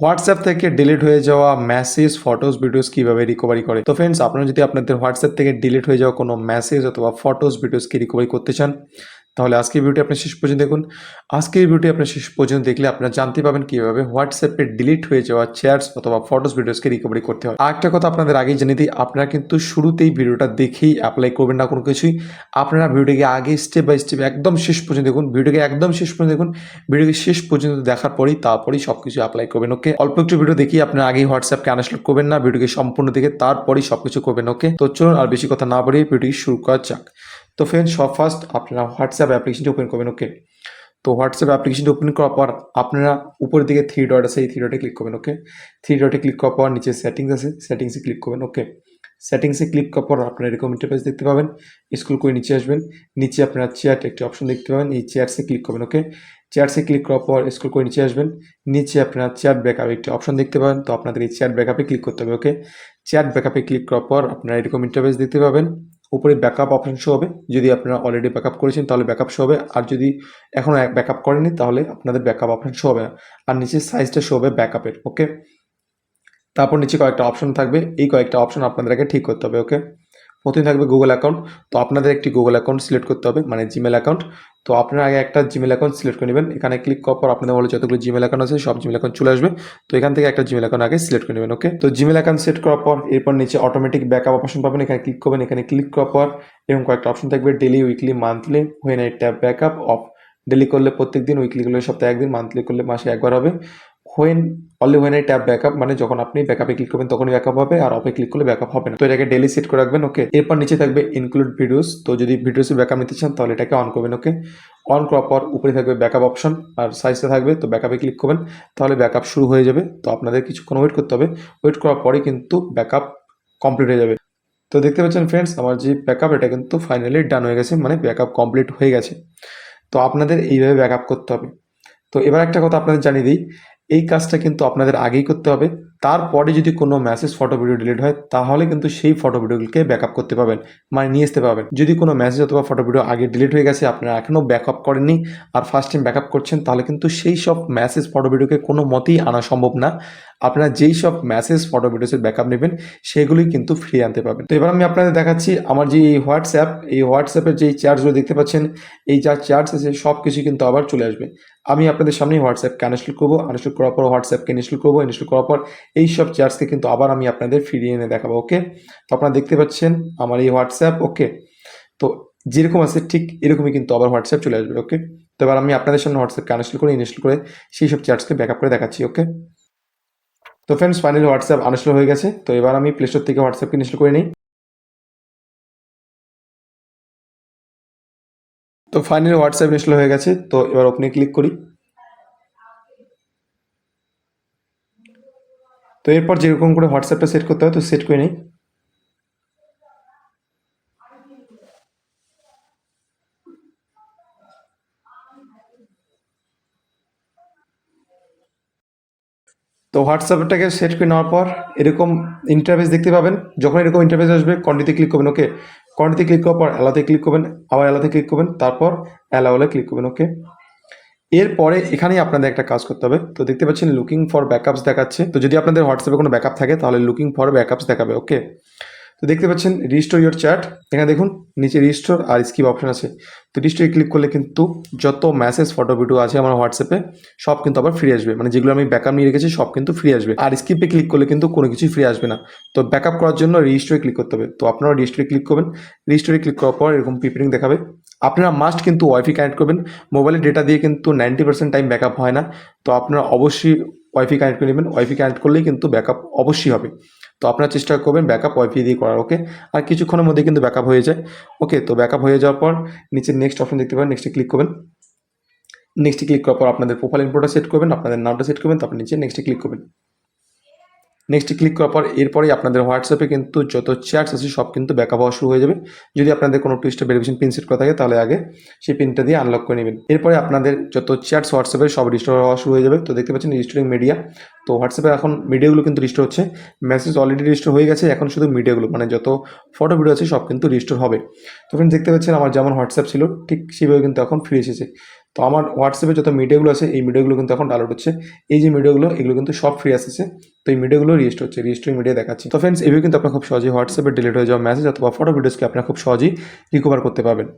WhatsApp থেকে delete হয়ে যাওয়া মেসেজ ফটোস ভিডিওস কীভাবে রিকভারি করে? তো ফ্রেন্ডস আপনারা যদি আপনাদের হোয়াটসঅ্যাপ থেকে ডিলিট হয়ে যাওয়া কোনো মেসেজ অথবা ফটোস ভিডিওসকে রিকভারি করতে চান তাহলে আজকের ভিডিওটি আপনি শেষ পর্যন্ত দেখুন। আজকের ভিডিওটি আপনি শেষ পর্যন্ত দেখলে আপনারা জানতে পারবেন কীভাবে হোয়াটসঅ্যাপে ডিলিট হয়ে যাওয়া চ্যাটস অথবা ফটোস ভিডিওসকে রিকভারি করতে হয়। আর একটা কথা আপনাদের আগেই জানিয়ে দিই, আপনারা কিন্তু শুরুতেই ভিডিওটা দেখেই অ্যাপ্লাই করবেন না কোনো কিছুই। আপনারা ভিডিওটিকে আগে স্টেপ বাই স্টেপ একদম শেষ পর্যন্ত দেখুন। ভিডিওকে একদম শেষ পর্যন্ত দেখুন। ভিডিওকে শেষ পর্যন্ত দেখার পরেই তারপরেই সব কিছু অ্যাপ্লাই করবেন ওকে অল্প একটু ভিডিও দেখি আপনারা আগেই হোয়াটসঅ্যাপকে আনস্টল করবেন না, ভিডিওকে সম্পূর্ণ দেখে তারপরেই সব কিছু করবেন ওকে তো চলুন আর বেশি কথা না বাড়িয়ে ভিডিওটি শুরু করা যাক। তো ফ্রেন্ড সব ফার্স্ট আপনারা হোয়াটসঅ্যাপ অ্যাপ্লিকেশনটি ওপেন করবেন ওকে তো হোয়াটসঅ্যাপ অ্যাপ্লিকেশনটি ওপেন করার পর আপনারা উপরের দিকে থ্রি ডট আছে, এই থ্রি ডটে ক্লিক করবেন ওকে থ্রি ডটে ক্লিক করার পর নিচে সেটিংস আছে সেটিংসে ক্লিক করবেন ওকে সেটিংসে ক্লিক করার পর আপনারা এরকম ইন্টারফেস দেখতে পাবেন। স্কুল করে নিচে আসবেন, নিচে আপনারা চেয়ার একটি অপশন দেখতে পাবেন, এই চেয়ারসে ক্লিক করবেন ওকে চেয়ারসে ক্লিক করার পর স্কুল করে নিচে আসবেন, নিচে আপনারা চেয়ার ব্যাকআপ একটি অপশন দেখতে পাবেন, তো আপনাদের এই চেয়ার ব্যাকআপে ক্লিক করতে হবে ওকে চেয়ার ব্যাকআপে ক্লিক করার পর আপনারা এরকম ইন্টারফেস দেখতে পাবেন। উপরে ব্যাকআপ অপশন শো হবে। যদি আপনারা অলরেডি ব্যাকআপ করেছেন, তাহলে ব্যাকআপ শো হবে। আর যদি এখনও ব্যাকআপ করেনি তাহলে আপনাদের ব্যাকআপ অপশন শো হবে না। আর নিচের সাইজটা শো হবে ব্যাকআপের ওকে তারপর নিচে কয়েকটা অপশন থাকবে। এই কয়েকটা অপশন আপনাদের আগে ঠিক করতে হবে ওকে প্রথমে থাকবে গুগল অ্যাকাউন্ট তো আপনাদের একটি গুগল অ্যাকাউন্ট সিলেক্ট করতে হবে মানে জিমেল অ্যাকাউন্ট তো আপনার আগে একটা জিমেল অ্যাকাউন্ট সিলেক্ট করে নেবেন। এখানে ক্লিক করার পর আপনাদের বলে যতগুলো জিমেল অ্যাকাউন্ট আছে, সব জিমেল অ্যাকাউন্ট চলে আসবে। তো এখান থেকে একটা জিমেল অ্যাকাউন্ট আগে সিলেক্ট করে নেবেন ওকে তো জিমেল অ্যাকাউন্ট সেট করার পর এরপর নিচে অটোমেটিক ব্যাকআপ অপশন পাবেন। এখানে ক্লিক করবেন। এখানে ক্লিক করার পর এরকম কয়েকটা অপশন থাকবে ডেলি উইকলি মান্থলি হয়ে নেয় ট্যাব ব্যাকআপ অফ ডেলি করলে প্রত্যেক দিন উইকলি করলে সপ্তাহে একদিন মান্থলি করলে মাসে একবার হবে। হোয়েন অনলি হোয়েন এই ট্যাব ব্যাকআপ মানে যখন আপনি ব্যাকআপে ক্লিক করবেন, তখনই ব্যাকআপ হবে আর অফে ক্লিক করলে ব্যাকআপ হবে না। তো এটাকে ডেলি সেট করে রাখবেন ওকে এরপর নিচে থাকবে ইনক্লুড ভিডিওস তো যদি ভিডিওসে ব্যাকআপ নিতে চান, তাহলে এটাকে অন করবেন ওকে অন করার পর উপরে থাকবে ব্যাকআপ অপশন আর সাইজটা থাকবে, তো ব্যাকআপে ক্লিক করবেন, তাহলে ব্যাকআপ শুরু হয়ে যাবে। তো আপনাদের কিছুক্ষণ ওয়েট করতে হবে। ওয়েট করার পরে কিন্তু ব্যাকআপ কমপ্লিট হয়ে যাবে। তো দেখতে পাচ্ছেন ফ্রেন্ডস আমার যে ব্যাকআপ এটা কিন্তু ফাইনালি ডান হয়ে গেছে মানে ব্যাকআপ কমপ্লিট হয়ে গেছে। তো আপনাদের এইভাবে ব্যাকআপ করতে হবে। তো এবার একটা কথা আপনাদের জানিয়ে দিই এই কাজটা কিন্তু আপনাদের আগেই করতে হবে। তারপরে যদি কোনো মেসেজ ফটো ভিডিও ডিলিট হয়, তাহলে কিন্তু সেই ফটো ভিডিওগুলোকে ব্যাকআপ করতে পারবেন মানে নিয়ে আসতে পারবেন। যদি কোনো মেসেজ অথবা ফটো ভিডিও আগে ডিলিট হয়ে গেছে, আপনারা এখনও ব্যাকআপ করেননি আর ফার্স্ট টাইম ব্যাকআপ করছেন, তাহলে কিন্তু সেই সব মেসেজ ফটো ভিডিওকে কোনো মতেই আনা সম্ভব না। আপনারা যেই সব মেসেজ ফটো ভিডিওসের ব্যাকআপ নেবেন, সেগুলোই কিন্তু ফ্রি আনতে পারবেন। তো এবার আমি আপনাদের দেখাচ্ছি আমার যে এই হোয়াটসঅ্যাপ এই হোয়াটসঅ্যাপের যেই চার্জগুলো দেখতে পাচ্ছেন, এই যা চার্জ আছে সব কিছু কিন্তু আবার চলে আসবে। আমি আপনাদের সামনে হোয়াটসঅ্যাপকে আনস্টল করব আনস্টল করার পর হোয়াটসঅ্যাপকে ইনস্টল করব ইনস্টল করার পর এই সব চার্জকে কিন্তু আবার আমি আপনাদের ফিরিয়ে এনে দেখাবো ওকে তো আপনারা দেখতে পাচ্ছেন আমার এই হোয়াটসঅ্যাপ ওকে তো যেরকম আছে ঠিক এরকমই কিন্তু আবার হোয়াটসঅ্যাপ চলে আসবে ওকে তো এবার আমি আপনাদের সামনে হোয়াটসঅ্যাপকে আনস্টল করে ইনস্টল করে সেই সব চার্জকে ব্যাকআপ করে দেখাচ্ছি ওকে তো ফ্রেন্ডস ফাইনালি হোয়াটসঅ্যাপ আনস্টল হয়ে গেছে। তো এবার আমি প্লে স্টোর থেকে হোয়াটসঅ্যাপকে ইনস্টল করে নিই। তো ফাইনালি হোয়াটসঅ্যাপ ইনস্টল হয়ে গেছে। তো এবার ওপেনে ক্লিক করি। তো এরপর যেরকম করে হোয়াটসঅ্যাপটা সেট করতে হয়, তো সেট করে নিই। তো হোয়াটসঅ্যাপটাকে সেট করে নেওয়ার পর এরকম ইন্টারভেস দেখতে পাবেন। যখন এরকম ইন্টারভেস আসবে কন্টিতে ক্লিক করবেন ওকে কন্টিতে ক্লিক করার পর অ্যালাতে ক্লিক করবেন, আবার অ্যালাতে ক্লিক করবেন, তারপর অ্যালাওলে ক্লিক করবেন ওকে এরপরে এখানেই আপনাদের একটা কাজ করতে হবে। তো দেখতে পাচ্ছেন লুকিং ফর ব্যাকআপস দেখাচ্ছে। তো যদি আপনাদের হোয়াটসঅ্যাপে কোনো ব্যাকআপ থাকে, তাহলে লুকিং ফর ব্যাকআপস দেখাবে ওকে তো দেখতে পাচ্ছেন রিস্টোর ইয়োর চ্যাট এখানে দেখুন, নিচে রিস্টোর আর স্কিপ অপশন আছে। তো রিস্টোরে ক্লিক করলে কিন্তু যত মেসেজ ফটো ভিডিও আছে আমার হোয়াটসঅ্যাপে সব কিন্তু আবার ফ্রি আসবে। মানে যেগুলো আমি ব্যাকআপ নিয়ে রেখেছি, সব কিন্তু ফ্রি আসবে। আর স্কিপে ক্লিক করলে কিন্তু কোনো কিছুই ফ্রি আসবে না। তো ব্যাকআপ করার জন্য রেজিস্টোরে ক্লিক করতে হবে। তো আপনারা রেজিস্টোরে ক্লিক করবেন। রেজিস্টোরে ক্লিক করার পর এরকম পিপিং দেখাবে। আপনারা মাস্ট কিন্তু ওয়াইফাই কানেক্ট করবেন। মোবাইলের ডেটা দিয়ে কিন্তু নাইনটি পার্সেন্ট টাইম ব্যাকআপ হয় না। তো আপনারা অবশ্যই ওয়াইফাই কানেক্ট করে নেবেন। ওয়াইফাই কানেক্ট করলেই কিন্তু ব্যাকআপ অবশ্যই হবে। তো আপনারা চেষ্টা করবেন ব্যাকআপ ওয়াইফাই দিয়ে করার ওকে আর কিছুক্ষণের মধ্যে কিন্তু ব্যাকআপ হয়ে যায় ওকে তো ব্যাকআপ হয়ে যাওয়ার পর নিচে নেক্সট অপশন দেখতে পাবেন নেক্সটে ক্লিক করবেন। নেক্সটে ক্লিক করার পর আপনাদের প্রোফাইল ইনফোটা সেট করবেন, আপনাদের নামটা সেট করবেন, তারপর নিচে নেক্সটে ক্লিক করবেন। নেক্সটে ক্লিক করার পর এরপরেই আপনাদের হোয়াটসঅ্যাপে কিন্তু যত চ্যাটস আছে সব কিন্তু ব্যাকআপ হওয়া শুরু হয়ে যাবে। যদি আপনাদের কোনো টুইস্টে ভেরিফিকেশন পিন সেট করা থাকে তাহলে আগে সেই পিনটা দিয়ে আনলক করে নেবেন। এরপরে আপনাদের যত চ্যাটস হোয়াটসঅ্যাপে সব রিস্টোর হওয়া শুরু হয়ে যাবে। তো দেখতে পাচ্ছেন রিস্টোরিং মিডিয়া তো হোয়াটসঅ্যাপে এখন মিডিয়াগুলো কিন্তু রিস্টোর হচ্ছে। মেসেজ অলরেডি রিস্টোর হয়ে গেছে। এখন শুধু মিডিয়াগুলো মানে যত ফটো ভিডিও আছে সব কিন্তু রিস্টোর হবে। তো ফ্রেন্ডস দেখতে পাচ্ছেন আমার যেমন হোয়াটসঅ্যাপ ছিল, ঠিক সেভাবে কিন্তু এখন ফ্রি এসেছে। তো আমার হোয়াটসঅ্যাপে যত মিডিয়াগুলো আছে, এই মিডিয়াগুলো কিন্তু এখন ডাউনলোড হচ্ছে। এই যে মিডিয়াগুলো এগুলো কিন্তু সব ফ্রি আসছে। তো এই মিডিয়াগুলো রিস্ট হচ্ছে রিস্টোর মিডিয়া দেখাচ্ছে। তো ফ্রেন্ডস এভাবে কিন্তু আপনার খুব সহজেই হোয়াটসঅ্যাপে ডিলিট হয়ে যাওয়া মেসেজ অথবা ফটো ভিডিওসকে আপনারা খুব সহজেই রিকভার করতে পারবেন।